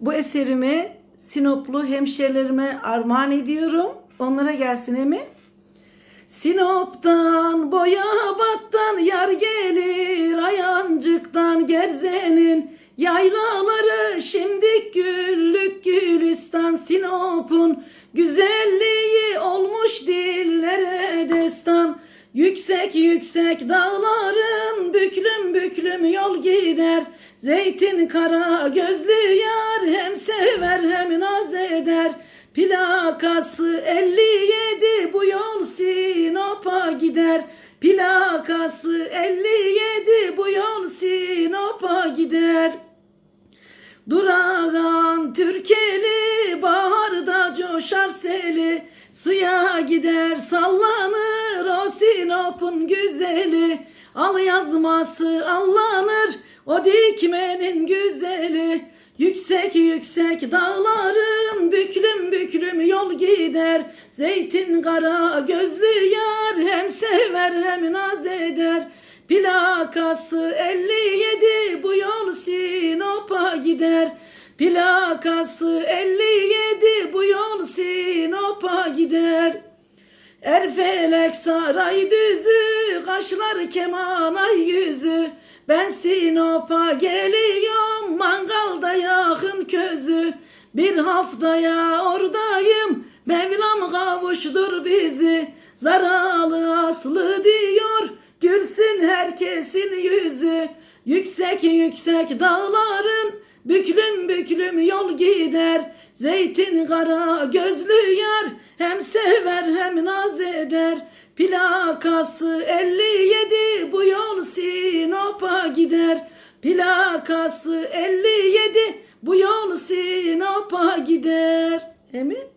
bu eserimi Sinoplu hemşerilerime armağan ediyorum. Onlara gelsin emin. Sinop'tan Boyabat'tan yar gelir Ayancık'tan Gerze'nin yaylaları şimdi güllük gülistan Sinop'un güzelliği olmuş dillere destan Yüksek yüksek dağların büklüm büklüm yol gider Zeytin kara gözlü yar hem sever hem naz eder Plakası 57 bu yol Sinop'a gider. Plakası 57 bu yol Sinop'a gider. Durağan Türkeli baharda coşar seli Suya gider sallanır o Sinop'un güzeli Al yazması allanır o dikmenin güzeli Yüksek yüksek dağların büklüm büklüm yol gider. Zeytin kara gözlü yar hem sever hem naz eder. Plakası 57 bu yol Sinop'a gider. Plakası 57 bu yol Sinop'a gider. Erfelek saray düzü, kaşlar kemana yüzü. Ben Sinop'a geliyorum, mangalda yakın közü. Bir haftaya oradayım, Mevlam kavuştur bizi. Zaralı aslı diyor, gülsün herkesin yüzü. Yüksek yüksek dağların, büklüm büklüm yol gider. Zeytin kara gözlü yar, hem sever hem naz eder. Plakası 57 bu yol Sinop'a gider. Plakası 57 bu yol Sinop'a gider. Emin?